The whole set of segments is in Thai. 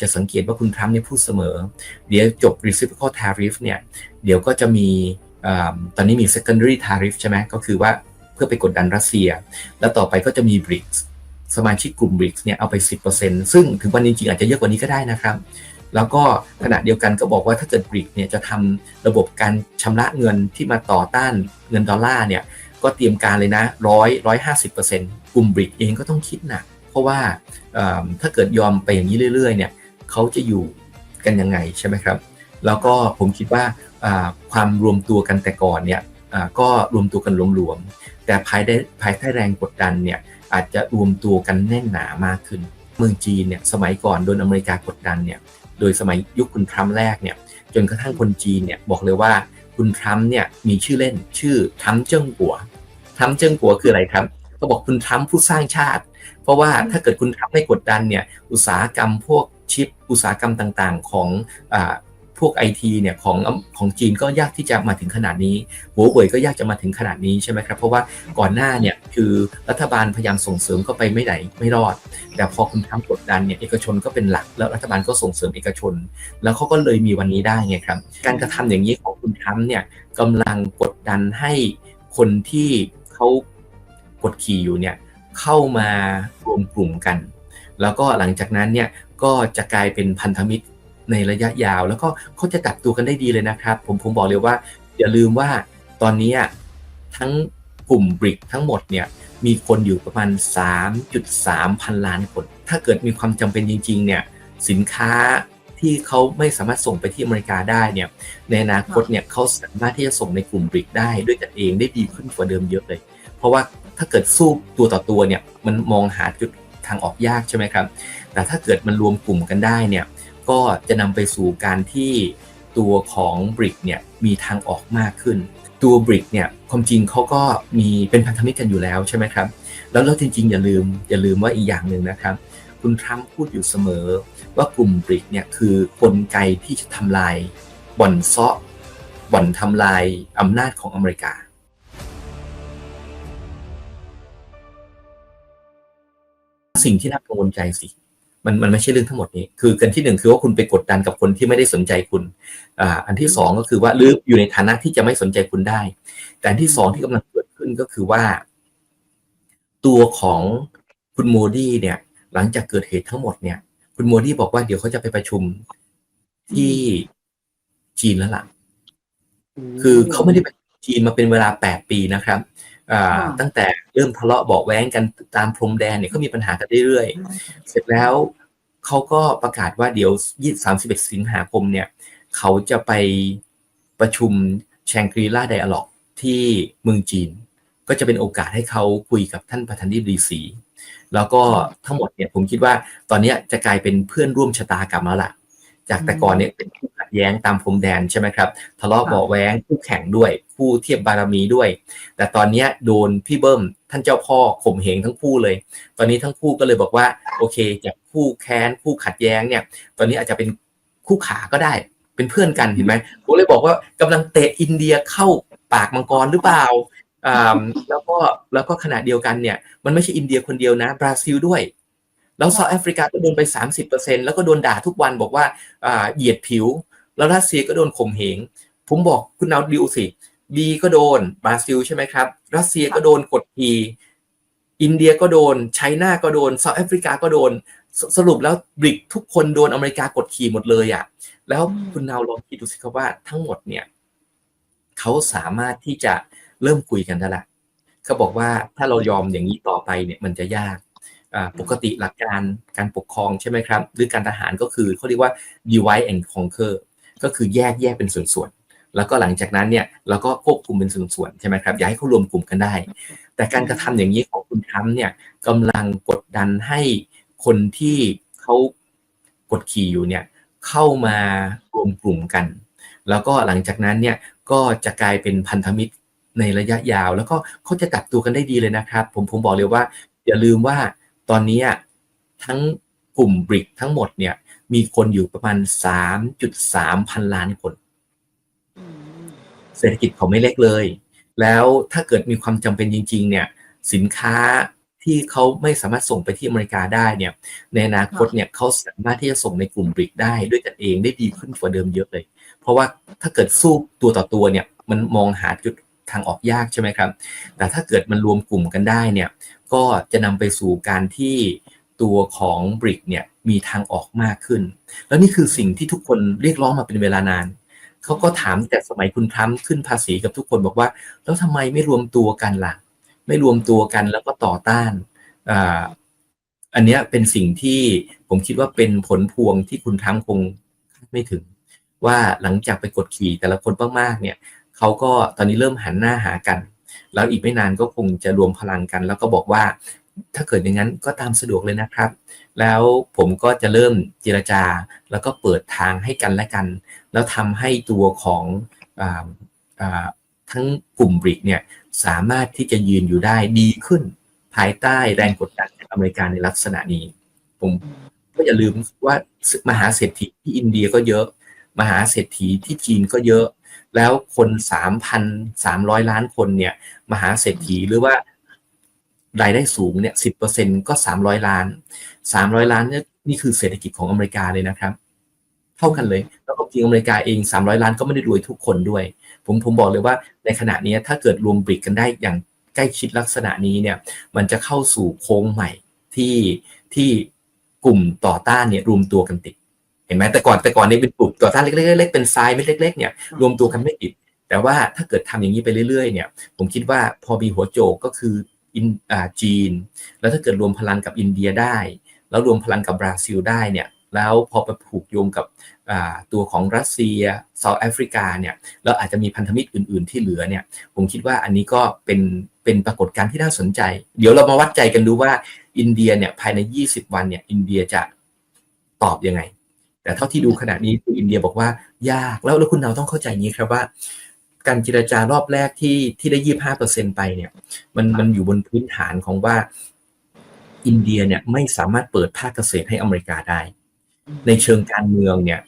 จะสังเกตว่าคุณทรัมป์เนี่ยพูดเสมอ เดี๋ยวจบ reciprocal tariff เนี่ยเดี๋ยวก็จะมีอตอนนี้มี secondary tariff ใช่ไหมก็คือว่าเพื่อไปกดดันรัสเซีย แล้วต่อไปก็จะมี BRICS สมาชิกกลุ่ม BRICS เนี่ยเอาไป 10%ซึ่งถึงวันนี้จริงๆอาจจะเยอะกว่านี้ก็ได้นะครับ แล้วก็ขณะเดียวกันก็บอกว่าถ้าเกิด BRICS เนี่ยจะทำระบบการชำระเงินที่มาต่อต้านเงินดอลลาร์เนี่ยก็เตรียมการเลยนะร้อยร้อยห้าสิบเปอร์เซ็นต์กลุ่ม BRICS เองก็ต้องคิดหนัก เพราะว่าถ้าเกิดยอมไปอย่างนี้เรื่อยๆเนี่ย เขาจะอยู่กันยังไงใช่ไหมครับ แล้วก็ผมคิดว่าความรวมตัวกันแต่ก่อนเนี่ยก็รวมตัวกันหลวมๆแต่ภายได้ภายใต้แรงกดดันเนี่ยอาจจะรวมตัวกันแน่นหนามากขึ้น เมืองจีนเนี่ยสมัยก่อนโดนอเมริกากดดันเนี่ยโดยสมัยยุคคุณทรัมป์แรกเนี่ยจนกระทั่งคนจีนเนี่ยบอกเลยว่าคุณทรัมป์เนี่ยมีชื่อเล่นชื่อทรัมป์เจิ้งกัวทรัมป์เจิ้งกัวคืออะไรครับเขาบอกคุณทรัมป์ผู้สร้างชาติ ราะว่าถ้าเกิดคุณทรัมป์ไม่กดดันเนี่ยอุตสาหกรรมพวกชิป อุตสาหกรรมต่างๆ ของอพวกไอทีเนี่ยของของจีนก็ยากที่จะมาถึงขนาดนี้หัวเว่ยก็ยากจะมาถึงขนาดนี้ใช่ไหมครับ เพราะว่าก่อนหน้าเนี่ยคือรัฐบาลพยายามส่งเสริมก็ไปไม่ไหนไม่รอด แต่พอคุณทำกดดันเนี่ยเอกชนก็เป็นหลัก แล้วรัฐบาลก็ส่งเสริมเอกชน แล้วเขาก็เลยมีวันนี้ได้ไงครับ การกระทำอย่างนี้ของคุณทำเนี่ยกำลังกดดันให้คนที่เขากดขี่อยู่เนี่ยเข้ามารวม กลุ่มกัน แล้วก็หลังจากนั้นเนี่ยก็จะกลายเป็นพันธมิตรในระยะยาว แล้วก็เขาจะตัดตัวกันได้ดีเลยนะครับ ผมผมบอกเลยว่า อย่าลืมว่าตอนนี้ทั้งกลุ่มบริกทั้งหมดเนี่ยมีคนอยู่ประมาณ 3.3 พันล้านคน ถ้าเกิดมีความจำเป็นจริง ๆ เนี่ยสินค้าที่เขาไม่สามารถส่งไปที่อเมริกาได้เนี่ยในอนาคตเนี่ยเขาสามารถที่จะส่งในกลุ่มบริกได้ด้วยกันเองได้ดีขึ้นกว่าเดิมเยอะเลย เพราะว่า ถ้าเกิดสู้ตัวต่อตัวเนี่ยมันมองหาจุดทางออกยากใช่ไหมครับ แต่ถ้าเกิดมันรวมกลุ่มกันได้เนี่ยก็จะนำไปสู่การที่ตัวของบริกเนี่ยมีทางออกมากขึ้น ตัวบริกเนี่ยความจริงเขาก็มีเป็นพันธมิตรกันอยู่แล้วใช่ไหมครับ แล้วแล้วจริงๆ อย่าลืมอย่าลืมว่าอีกอย่างหนึ่งนะครับ คุณทรัมป์พูดอยู่เสมอว่ากลุ่มบริกเนี่ยคือกลไกที่จะทำลายบ่อนเซาะบ่อนทำลายอำนาจของอเมริกา สิ่งที่น่ากังวลใจสิ มันมันไม่ใช่เรื่องทั้งหมดนี้ คือกันที่หนึ่งคือว่าคุณไปกดดันกับคนที่ไม่ได้สนใจคุณอ่าอันที่สองก็คือว่าหรืออยู่ในฐานะที่จะไม่สนใจคุณได้ แต่อันที่สองที่กำลังเกิดขึ้นก็คือว่า ตัวของคุณโมดีเนี่ย หลังจากเกิดเหตุทั้งหมดเนี่ย คุณโมดีบอกว่าเดี๋ยวเขาจะไปประชุมที่จีนแล้วล่ะ คือเขาไม่ได้ไปจีนมาเป็นเวลาแปดปีนะครับ ตั้งแต่เริ่มทะเลาะเบาแว้งกันตามพรมแดนเนี่ยก็มีปัญหากันเรื่อยๆ เสร็จแล้วเขาก็ประกาศว่าเดี๋ยวยี่สามสิบเอ็ดสิงหาคมเนี่ย เขาจะไปประชุมแชงกรีลาไดอะล็อกที่เมืองจีน ก็จะเป็นโอกาสให้เขาคุยกับท่านประธานดิบดีสีแล้วก็ทั้งหมดเนี่ยผมคิดว่าตอนนี้จะกลายเป็นเพื่อนร่วมชะตากรรมแล้วล่ะ จากแต่ก่อนเนี่ยเป็นขัดแย้งตามพรมแดนใช่ไหมครับทะเลาะเบาแว้งคู่แข่งด้วยผู้เทียบบารมีด้วย แต่ตอนนี้โดนพี่เบิ้มท่านเจ้าพ่อข่มเหงทั้งคู่เลย ตอนนี้ทั้งคู่ก็เลยบอกว่าโอเคจากคู่แค้นคู่ขัดแย้งเนี่ย ตอนนี้อาจจะเป็นคู่ขาก็ได้ เป็นเพื่อนกันเห็นไหมผมเลยบอกว่ากำลังเตะอินเดียเข้าปากมังกรหรือเปล่าอ่าแล้วก็แล้วก็ขณะเดียวกันเนี่ยมันไม่ใช่อินเดียคนเดียวนะบราซิลด้วย แล้วเซาท์แอฟริกาก็โดนไป 30%แล้วก็โดนด่าทุกวันบอกว่าอ่าเหยียดผิว แล้วรัสเซียก็โดนข่มเหง ผมบอกคุณเอาดิวสิบีก็โดนบราซิลใช่ไหมครับ รัสเซียก็โดนกดทีอินเดียก็โดนไชน่าก็โดนเซาท์แอฟริกาก็โดนสสรุปแล้วบริกทุกคนโดนอเมริกากดขี่หมดเลยอะ่ะ แล้วคุณนาวลองคิดดูสิครับว่าทั้งหมดเนี่ยเขาสามารถที่จะเริ่มคุยกันได้ละเขาบอกว่าถ้าเรายอมอย่างนี้ต่อไปเนี่ยมันจะยาก ปกติหลักการการปกครองใช่ไหมครับ หรือการทหารก็คือเขาเรียกว่า divide and conquer ก็คือแยกแยกเป็นส่วนๆ แล้วก็หลังจากนั้นเนี่ยเราก็ควบคุมเป็นส่วนๆ ใช่ไหมครับ อย่าให้เขารวมกลุ่มกันได้ แต่การกระทำอย่างนี้ของคุณทรัมป์เนี่ยกำลังกดดันให้คนที่เขากดขี่อยู่เนี่ยเข้ามารวมกลุ่มกัน แล้วก็หลังจากนั้นเนี่ยก็จะกลายเป็นพันธมิตรในระยะยาว แล้วก็เขาจะตัดตัวกันได้ดีเลยนะครับ ผมผมบอกเลยว่า อย่าลืมว่า ตอนนี้ทั้งกลุ่มบริกทั้งหมดเนี่ย มีคนอยู่ประมาณ 3.3 พันล้านคน เศรษฐกิจเขาไม่เล็กเลย แล้วถ้าเกิดมีความจำเป็นจริง ๆ เนี่ย สินค้าทที่เขาไม่สามารถส่งไปที่อเมริกาได้เนี่ย ในอนาคตเนี่ยเขาสามารถที่จะส่งในกลุ่มบริกได้ด้วยกันเองได้ดีขึ้นกว่าเดิมเยอะเลย เพราะว่าถ้าเกิดสู้ตัวต่อตัวเนี่ย มันมองหาจุด ทางออกยากใช่ไหมครับ แต่ถ้าเกิดมันรวมกลุ่มกันได้เนี่ยก็จะนำไปสู่การที่ตัวของบริกเนี่ยมีทางออกมากขึ้น แล้วนี่คือสิ่งที่ทุกคนเรียกร้องมาเป็นเวลานานเขาก็ถามแต่สมัยคุณทรัมป์ขึ้นภาษีกับทุกคนบอกว่า แล้วทำไมไม่รวมตัวกันล่ะ ไม่รวมตัวกันแล้วก็ต่อต้านอ่าอันนี้เป็นสิ่งที่ผมคิดว่าเป็นผลพวงที่คุณทรัมป์คงไม่ถึง ว่าหลังจากไปกดขี่แต่ละคนมากๆเนี่ย เขาก็ตอนนี้เริ่มหันหน้าหากัน แล้วอีกไม่นานก็คงจะรวมพลังกัน แล้วก็บอกว่าถ้าเกิดอย่างนั้นก็ตามสะดวกเลยนะครับ แล้วผมก็จะเริ่มเจรจา แล้วก็เปิดทางให้กันและกัน แล้วทำให้ตัวของอาทั้งกลุ่มบริกเนี่ยสามารถที่จะยืนอยู่ได้ดีขึ้น ภายใต้แรงกดดันจากอเมริกาในลักษณะนี้ ผมก็อย่าลืมว่ามหาเศรษฐีที่อินเดียก็เยอะ มหาเศรษฐีที่จีนก็เยอะ แล้วคน3,300ล้านคนเนี่ย มหาเศรษฐีหรือว่ารายได้สูงเนี่ยสิก็300ล้าน300ล้านเนี่ยนี่คือเศรษฐกิจของอเมริกาเลยนะครับ เท่ากันเลย แล้วก็จริงอเมริกาเอง300ล้านก็ไม่ได้รวยทุกคนด้วย ผมผมบอกเลยว่าในขณะนี้ถ้าเกิดรวมบริกกันได้อย่างใกล้ชิดลักษณะนี้เนี่ย มันจะเข้าสู่โค้งใหม่ที่ที่กลุ่มต่อต้านเนี่ยรวมตัวกันติด เห็นไหมแต่ก่อนแต่ก่อนนี่เป็นกลุ่มต่อต้านเล็กๆเป็นทรายไม่เล็กๆเนี่ยรวมตัวกันไม่ติด แต่ว่าถ้าเกิดทำอย่างนี้ไปเรื่อยๆเนี่ยผมคิดว่าพอมีหัวโจกก็คืออินอ่าจีน แล้วถ้าเกิดรวมพลังกับอินเดียได้ แล้วรวมพลังกับบราซิลได้เนี่ยแล้วพอไปผูกโยงกับตัวของรัสเซียเซาท์แอฟริกาเนี่ยแล้วอาจจะมีพันธมิตรอื่น ๆ ที่เหลือเนี่ยผมคิดว่าอันนี้ก็เป็นเป็นปรากฏการณ์ที่น่าสนใจ เดี๋ยวเรามาวัดใจกันดูว่าอินเดียเนี่ยภายใน 20 วันเนี่ยอินเดียจะตอบยังไง แต่เท่าที่ดูขณะนี้คืออินเดียบอกว่ายาก แล้วแล้วคุณเราต้องเข้าใจนี้ครับว่า การเจรจารอบแรกที่ที่ได้ยี่ห้าเปอร์เซ็นไปเนี่ย มันมันอยู่บนพื้นฐานของว่าอินเดียเนี่ยไม่สามารถเปิดภาคเกษตรให้อเมริกาได้ ในเชิงการเมืองเนี่ย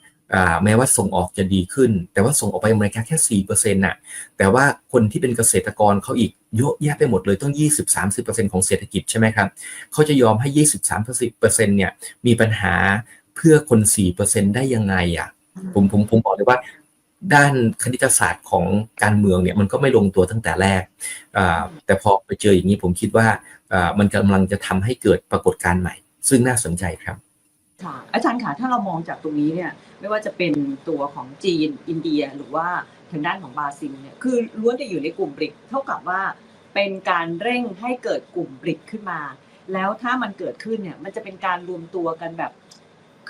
แม้ว่าส่งออกจะดีขึ้น แต่ว่าส่งออกไปอเมริกาแค่สี่เปอร์เซ็นต์น่ะแต่ว่าคนที่เป็นเกษตรกรเขาอีกเยอะแยะไปหมดเลยต้องยี่สิบสามสิบเปอร์เซ็นของเศรษฐกิจใช่ไหมครับเขาจะยอมให้ยี่สิบสามเปอร์เซ็นต์เนี่ยมีปัญหา พื่อคนสี่เปอร์เซ็นได้ยังไงอะผมผมผมบอกเลยว่า ด้านคณิตศาสตร์ของการเมืองเนี่ยมันก็ไม่ลงตัวตั้งแต่แรกแต่พอไปเจออย่างนี้ผมคิดว่ามันกำลังจะทำให้เกิดปรากฏการณ์ใหม่ ซึ่งน่าสนใจครับค่ะอาจารย์ค่ะถ้าเรามองจากตรงนี้เนี่ยไม่ว่าจะเป็นตัวของจีนอินเดียหรือว่าทางด้านของบราซิลเนี่ยคือล้วนจะอยู่ในกลุ่มบริกเท่ากับว่าเป็นการเร่งให้เกิดกลุ่มบริกขึ้นมา แล้วถ้ามันเกิดขึ้นเนี่ยมันจะเป็นการรวมตัวกันแบบ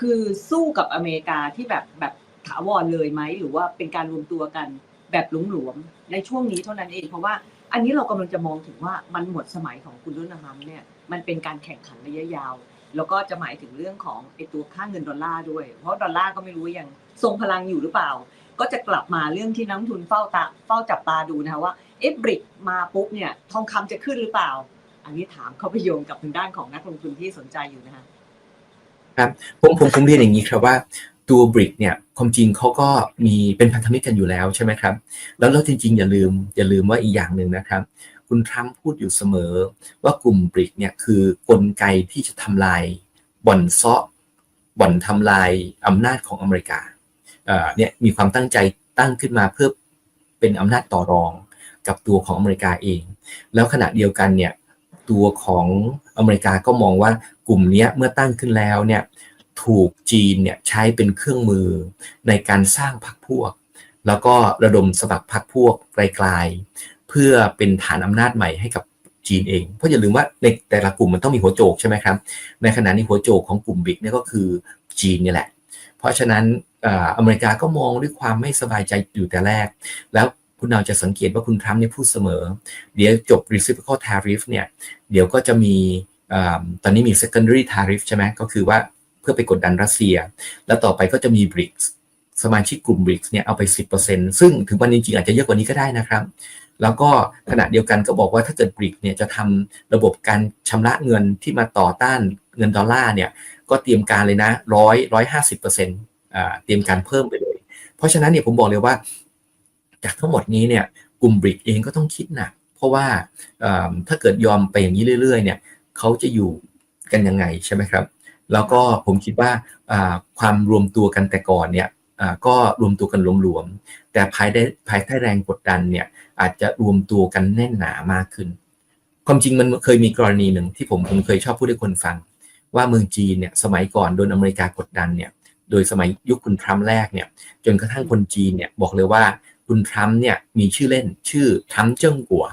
คือสู้กับอเมริกาที่แบบแบบถาวรเลยไหมหรือว่าเป็นการรวมตัวกันแบบหลวมๆในช่วงนี้เท่านั้นเองเพราะว่าอันนี้เรากำลังจะมองถึงว่ามันหมดสมัยของคุณรุ่นฮัมเนี่ยมันเป็นการแข่งขันระยะยาว แล้วก็จะหมายถึงเรื่องของไอตัวค่าเงินดอลลาร์ด้วย เพราะดอลลาร์ก็ไม่รู้ยังทรงพลังอยู่หรือเปล่า ก็จะกลับมาเรื่องที่นักทุนเฝ้าตาเฝ้าจับตาดูนะคะว่าเอฟบริกมาปุ๊บเนี่ยทองคำจะขึ้นหรือเปล่า อันนี้ถามเขาไปโยงกับทางด้านของนักลงทุนที่สนใจอยู่นะคะ ครับผมผมผมเรียนอย่างนี้ครับว่าตัวบริกเนี่ยความจริงเขาก็มีเป็นพันธมิตรกันอยู่แล้วใช่ไหมครับ แล้วแล้วจริง ๆ อย่าลืมอย่าลืมว่าอีกอย่างหนึ่งนะครับ คุณทรัมป์พูดอยู่เสมอว่ากลุ่มบริกเนี่ยคือกลไกที่จะทำลายบ่อนซาะบ่อนทำลายอำนาจของอเมริกาเนี่ยมีความตั้งใจตั้งขึ้นมาเพื่อเป็นอำนาจต่อรองกับตัวของอเมริกาเอง แล้วขณะเดียวกันเนี่ย ตัวของอเมริกาก็มองว่ากลุ่มนี้เมื่อตั้งขึ้นแล้วเนี่ยถูกจีนเนี่ยใช้เป็นเครื่องมือในการสร้างพรรคพวก แล้วก็ระดมสมัครพรรคพวกไกลๆ เพื่อเป็นฐานอำนาจใหม่ให้กับจีนเอง เพราะอย่าลืมว่าในแต่ละกลุ่มมันต้องมีหัวโจกใช่ไหมครับ ในขณะนี้หัวโจกของกลุ่มบิ๊กเนี่ยก็คือจีนนี่แหละ เพราะฉะนั้นอเมริกาก็มองด้วยความไม่สบายใจอยู่แต่แรก แล้ว คุณนาจะสังเกตว่าคุณทรัมป์เนี่ยพูดเสมอ เดี๋ยวจบ reciprocal tariff เนี่ย เดี๋ยวก็จะมีตอนนี้มี secondary tariff ใช่ไหมก็คือว่าเพื่อไปกดดันรัสเซีย แล้วต่อไปก็จะมีบริกส์สมาชิกกลุ่มบริกส์เนี่ยเอาไป 10%ซึ่งถึงวันจริงๆอาจจะเยอะกว่านี้ก็ได้นะครับ แล้วก็ขณะเดียวกันก็บอกว่าถ้าเกิดบริกเนี่ยจะทำระบบการชำระเงินที่มาต่อต้านเงินดอลลาร์เนี่ยก็เตรียมการเลยนะร้อยร้อยห้าสิบเปอร์เซ็นต์เตรียมการเพิ่มไปเลย เพราะฉะนั้นเนี่ยผมบอกเลยว่า จากทั้งหมดนี้เนี่ยกลุ่มบริกเองก็ต้องคิดหนัก เพราะว่าถ้าเกิดยอมไปอย่างนี้เรื่อยๆเนี่ยเขาจะอยู่กันยังไงใช่ไหมครับ แล้วก็ผมคิดว่าความรวมตัวกันแต่ก่อนเนี่ยก็รวมตัวกันหลวมๆ แต่ภายได้ภายใต้แรงกดดันเนี่ยอาจจะรวมตัวกันแน่นหนามากขึ้น ความจริงมันเคยมีกรณีหนึ่งที่ผมผมเคยชอบพูดให้คนฟัง ว่าเมืองจีนเนี่ยสมัยก่อนโดนอเมริกากดดันเนี่ยโดยสมัยยุคคุณทรัมป์แรกเนี่ยจนกระทั่งคนจีนเนี่ยบอกเลยว่า คุณทรัมป์เนี่ยมีชื่อเล่นชื่อทรัมป์เจิ้งกัว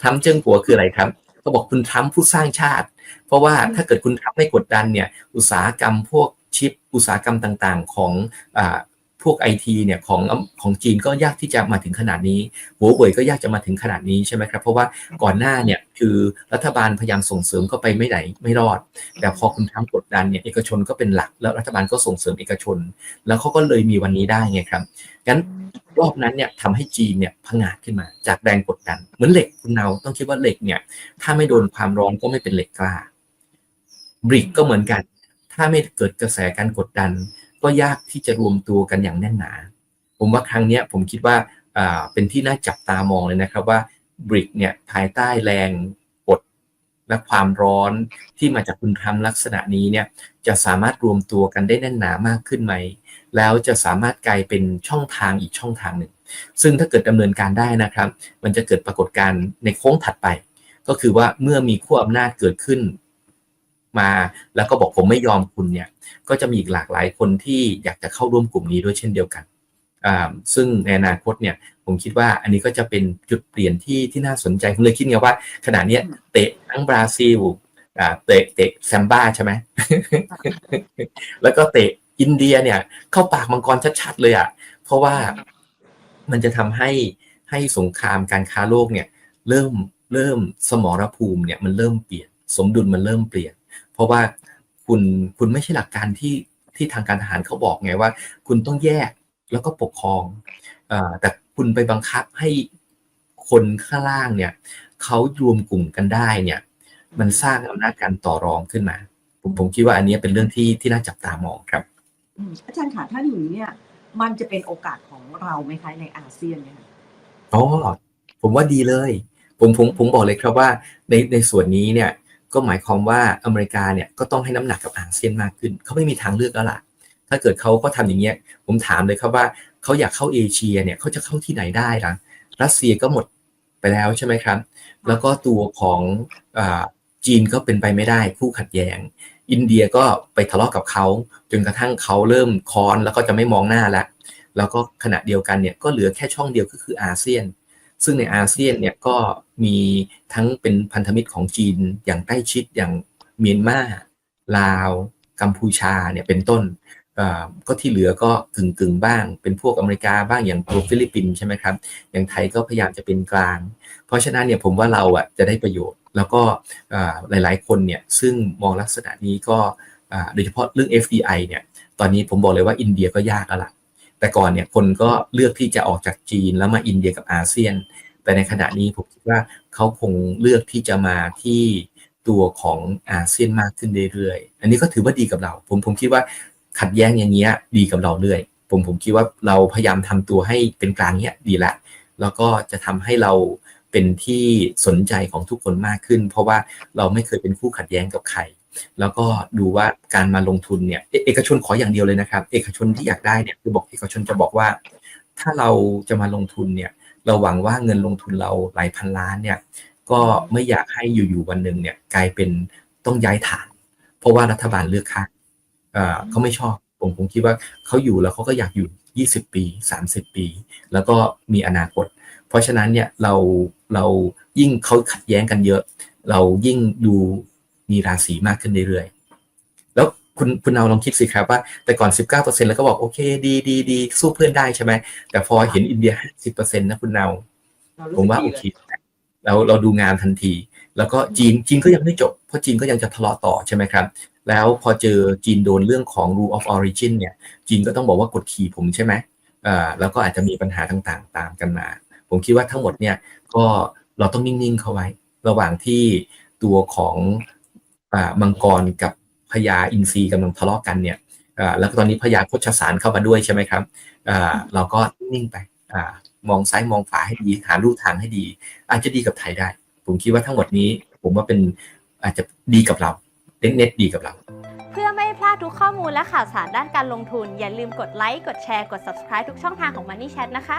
ทรัมป์เจิ้งกัวคืออะไรครับเขาบอกคุณทรัมป์ผู้สร้างชาติ เพราะว่าถ้าเกิดคุณทรัมป์ไม่กดดันเนี่ยอุตสาหกรรมพวกชิปอุตสาหกรรมต่างๆ ของอ่า พวกไอทีเนี่ยของของจีนก็ยากที่จะมาถึงขนาดนี้หัวเว่ยก็ยากจะมาถึงขนาดนี้ใช่ไหมครับ เพราะว่าก่อนหน้าเนี่ยคือรัฐบาลพยายามส่งเสริมก็ไปไม่ไหนไม่รอด แต่พอคุณทรัมป์กดดันเนี่ยเอกชนก็เป็นหลัก แล้วรัฐบาลก็ส่งเสริมเอกชน แล้วเขาก็เลยมีวันนี้ได้ไงครับงั้นรอบนั้นเนี่ยทำให้จีนเนี่ยพังอาจขึ้นมาจากแรงกดดัน เหมือนเหล็กคุณเนาต้องคิดว่าเหล็กเนี่ยถ้าไม่โดนความร้อนก็ไม่เป็นเหล็กกล้าบริกก็เหมือนกัน ถ้าไม่เกิดกระแสการกดดัน ก็ยากที่จะรวมตัวกันอย่างแน่นหนา ผมว่าครั้งนี้ผมคิดว่าเป็นที่น่าจับตามองเลยนะครับว่าบริกเนี่ยภายใต้แรงกดและความร้อนที่มาจากคุณทรัมลักษณะนี้เนี่ยจะสามารถรวมตัวกันได้แน่นหนามากขึ้นไหม แล้วจะสามารถกลายเป็นช่องทางอีกช่องทางหนึ่ง ซึ่งถ้าเกิดดำเนินการได้นะครับ มันจะเกิดปรากฏการณ์ในโค้งถัดไป ก็คือว่าเมื่อมีขั้วอำนาจเกิดขึ้น มา แล้วก็บอกผมไม่ยอมคุณเนี่ยก็จะมีอีกหลากหลายคนที่อยากจะเข้าร่วมกลุ่มนี้ด้วยเช่นเดียวกันอ่าซึ่งในอนาคตเนี่ยผมคิดว่าอันนี้ก็จะเป็นจุดเปลี่ยนที่ที่น่าสนใจผมเลยคิดไงว่าขณะเนี้ยเตะทั้งบราซิลอ่าเตะเตะแซมบ้าใช่ไหมแล้วก็เตะอินเดียเนี่ยเข้าปากมังกรชัดๆเลยอะเพราะว่ามันจะทำให้ให้สงครามการค้าโลกเนี่ยเริ่มเริ่มสมรภูมิเนี่ยมันเริ่มเปลี่ยน สมดุลมันเริ่มเปลี่ยน เพราะว่าคุณคุณไม่ใช่หลักการที่ที่ทางการทหารเขาบอกไงว่า คุณต้องแยกแล้วก็ปกครองอาแต่คุณไปบังคับให้คนข้างล่างเนี่ยเขารวมกลุ่มกันได้เนี่ย มันสร้างอำนาจการต่อรองขึ้นมา ผมผมคิดว่าอันนี้เป็นเรื่องที่ที่น่าจับตามองครับอืมอาจารย์ค่ะถ้าอย่างนี้เนี่ย มันจะเป็นโอกาสของเราไหมคะในอาเซียนเนี่ยค่ะอ๋อผมว่าดีเลย ผมผมผมบอกเลยครับว่าในในส่วนนี้เนี่ย ก็หมายความว่าอเมริกาเนี่ยก็ต้องให้น้ำหนักกับอาเซียนมากขึ้น เขาไม่มีทางเลือกแล้วล่ะ ถ้าเกิดเขาก็ทำอย่างเงี้ย ผมถามเลยครับว่าเขาอยากเข้าเอเชียเนี่ยเขาจะเข้าที่ไหนได้ล่ะ รัสเซียก็หมดไปแล้วใช่ไหมครับ แล้วก็ตัวของอาจีนก็เป็นไปไม่ได้คู่ขัดแย้ง อินเดียก็ไปทะเลาะกับเขาจนกระทั่งเขาเริ่มคอนแล้วก็จะไม่มองหน้าแล้ว แล้วก็ขณะเดียวกันเนี่ยก็เหลือแค่ช่องเดียวก็คืออาเซียน ซึ่งในอาเซียนเนี่ยก็มีทั้งเป็นพันธมิตรของจีนอย่างใกล้ชิดอย่างเมียนมาลาว กัมพูชาเนี่ยเป็นต้นก็ที่เหลือก็กึ่งกึ่งบ้าง เป็นพวกอเมริกาบ้างอย่างตัวฟิลิปปินส์ใช่ไหมครับ อย่างไทยก็พยายามจะเป็นกลาง เพราะฉะนั้นเนี่ยผมว่าเราอะจะได้ประโยชน์ แล้วก็หลายๆคนเนี่ยซึ่งมองลักษณะนี้ก็โดยเฉพาะเรื่อง FDI เนี่ยตอนนี้ผมบอกเลยว่าอินเดียก็ยากแล้วล่ะ แต่ก่อนเนี่ยคนก็เลือกที่จะออกจากจีนแล้วมาอินเดียกับอาเซียน แต่ในขณะนี้ผมคิดว่าเขาคงเลือกที่จะมาที่ตัวของอาเซียนมากขึ้นเรื่อยๆ อันนี้ก็ถือว่าดีกับเรา ผมผมคิดว่าขัดแย้งอย่างเงี้ยดีกับเราเรื่อย ผมผมคิดว่าเราพยายามทำตัวให้เป็นกลางเนี้ยดีละ แล้วก็จะทำให้เราเป็นที่สนใจของทุกคนมากขึ้น เพราะว่าเราไม่เคยเป็นคู่ขัดแย้งกับใคร แล้วก็ดูว่าการมาลงทุนเนี่ยเอเอกชนขออย่างเดียวเลยนะครับ เอกชนที่อยากได้เนี่ยคือบอกเอกชนจะบอกว่า ถ้าเราจะมาลงทุนเนี่ยเราหวังว่าเงินลงทุนเราหลายพันล้านเนี่ยก็ไม่อยากให้อยู่ๆวันหนึ่งเนี่ยกลายเป็นต้องย้ายฐาน เพราะว่ารัฐบาลเลือกข้างเอ่อเขาไม่ชอบผมผมคิดว่าเขาอยู่แล้วเขาก็อยากอยู่ 20 ปี 30 ปี แล้วก็มีอนาคต เพราะฉะนั้นเนี่ยเราเรายิ่งเขาขัดแย้งกันเยอะ เรายิ่งดู มีราศีมากขึ้นเรื่อยๆ แล้วคุณคุณเอาลองคิดสิครับว่า แต่ก่อน 19%แล้วก็บอกโอเคดีดีดีสู้เพื่อนได้ใช่ไหม แต่พอเห็นอินเดีย 50%นะคุณเอาเรารู้ผมว่าสึโอกดีเคเลยเราเราดูงานทันที แล้วก็จีนจีนก็ยังไม่จบ เพราะจีนก็ยังจะทะเลาะต่อใช่ไหมครับ แล้วพอเจอจีนโดนเรื่องของ rule of origin เนี่ยจีนก็ต้องบอกว่ากดขี่ผมใช่ไหมอ่าแล้วก็อาจจะมีปัญหาต่างๆ ตามกันมา ผมคิดว่าทั้งหมดเนี่ยก็เราต้องนิ่งๆ เข้าไว้ ระหว่างที่ตัวของอ่า มังกรกับพญาอินทรีกำลังทะเลาะกันเนี่ยแล้วก็ตอนนี้พญาโคชสารเข้ามาด้วยใช่ไหมครับเราก็นิ่งไปอมองซ้ายมองขวาให้ดีหาลู่ทางให้ดี อาจจะดีกับไทยได้ ผมคิดว่าทั้งหมดนี้ ผมว่าเป็นอาจจะดีกับเราเน็ตเน็ตดีกับเรา เพื่อไม่พลาดทุกข้อมูลและข่าวสารด้านการลงทุน อย่าลืมกดไลค์กดแชร์กด subscribe ทุกช่องทางของ Money Chat นะคะ